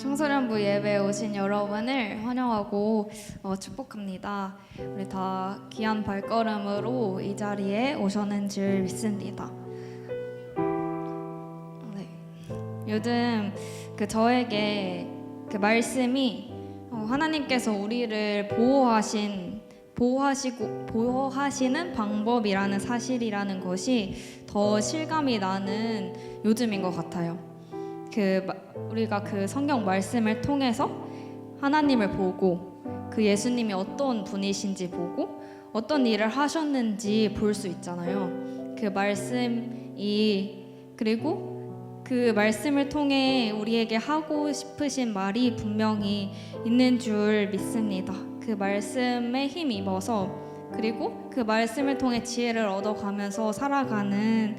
청소년부 예배에 오신 여러분을 환영하고 어, 축복합니다. 우리 다 귀한 발걸음으로 이 자리에 오셨는 줄 믿습니다. 네. 요즘 그 저에게 그 말씀이 어, 하나님께서 우리를 보호하신 보호하시고 보호하시는 방법이라는 사실이라는 것이 더 실감이 나는 요즘인 것 같아요. 그 마- 우리가 그 성경 말씀을 통해서 하나님을 보고 그 예수님이 어떤 분이신지 보고 어떤 일을 하셨는지 볼 수 있잖아요. 그 말씀이 그리고 그 말씀을 통해 우리에게 하고 싶으신 말이 분명히 있는 줄 믿습니다. 그 말씀에 힘 입어서 그리고 그 말씀을 통해 지혜를 얻어가면서 살아가는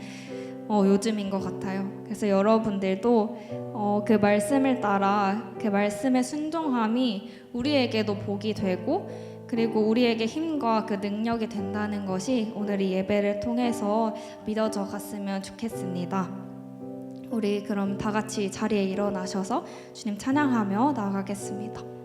어, 요즘인 것 같아요. 그래서 여러분들도 어, 그 말씀을 따라 그 말씀의 순종함이 우리에게도 복이 되고 그리고 우리에게 힘과 그 능력이 된다는 것이 오늘 이 예배를 통해서 믿어져 갔으면 좋겠습니다. 우리 그럼 다 같이 자리에 일어나셔서 주님 찬양하며 나아가겠습니다.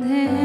내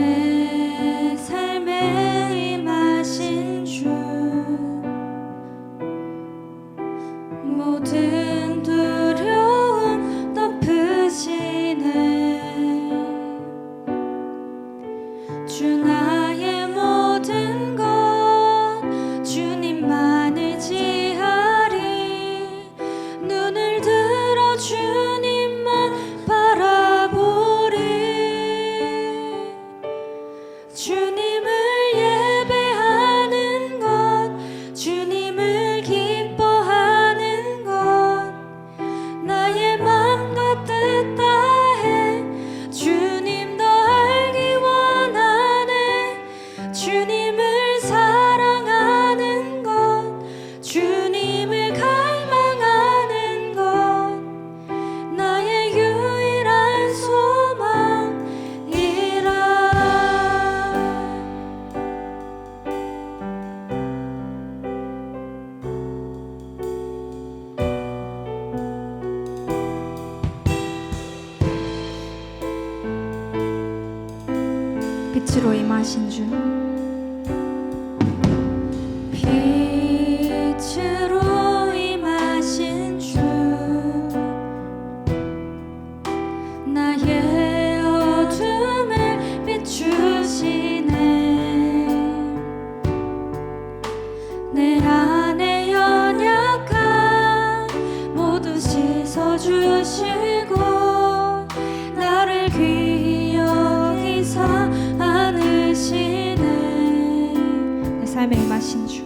빛으로 임하신 주. 빛으로 임하신 주. 나의 어둠을 비추시네. 내 안에 연약함 모두 씻어주시고 내 삶에 임하신 주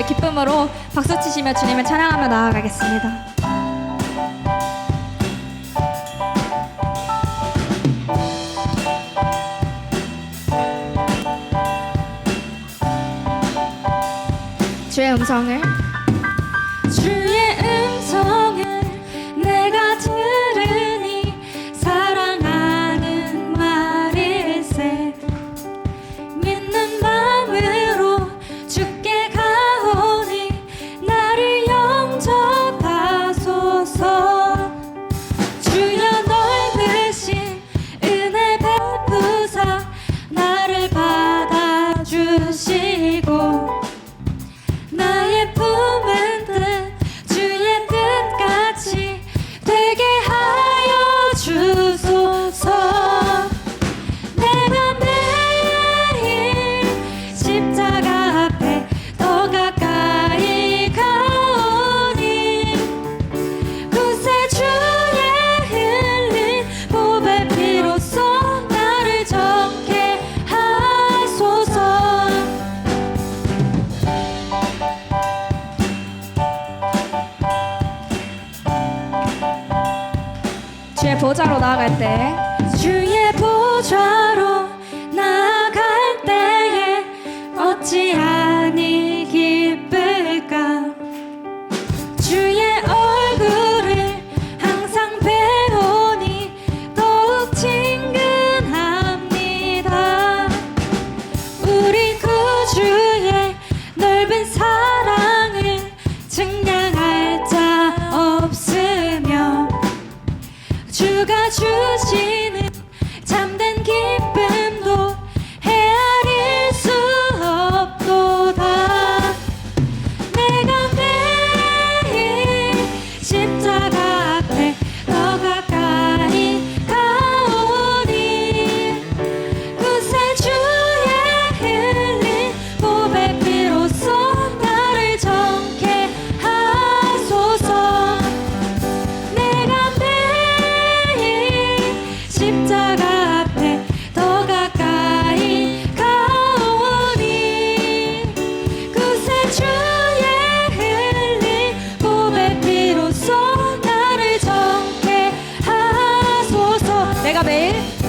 우리 기쁨으로 박수치시며 주님을 찬양하며 나아가겠습니다. 주의 음성을 주의 네. 내가 매일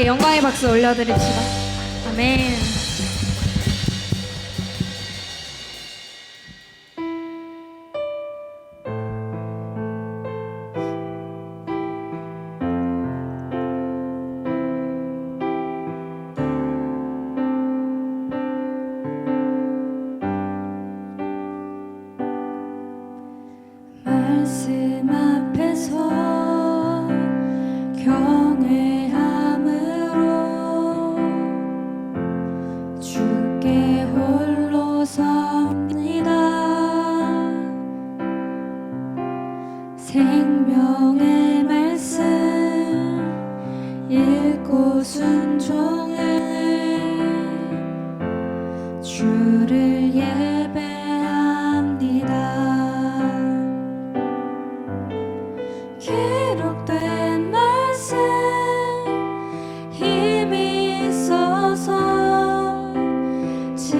하나님께 영광의 박수 올려드립시다. 아멘.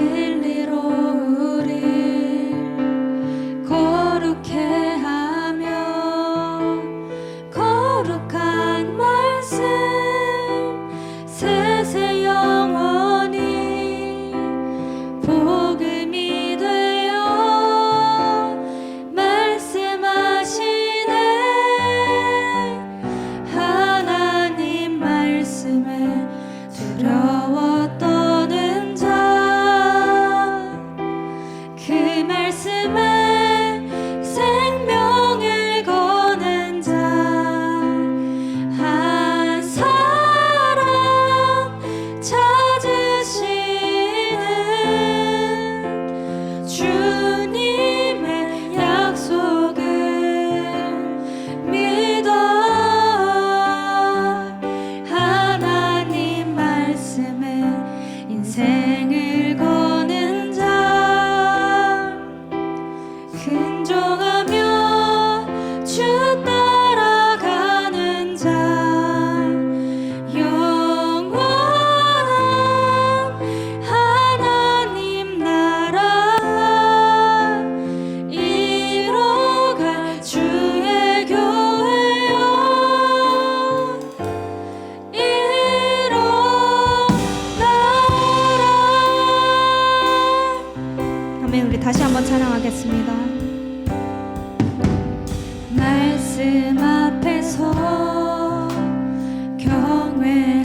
till me 말씀 앞에서 경외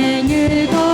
생을 걸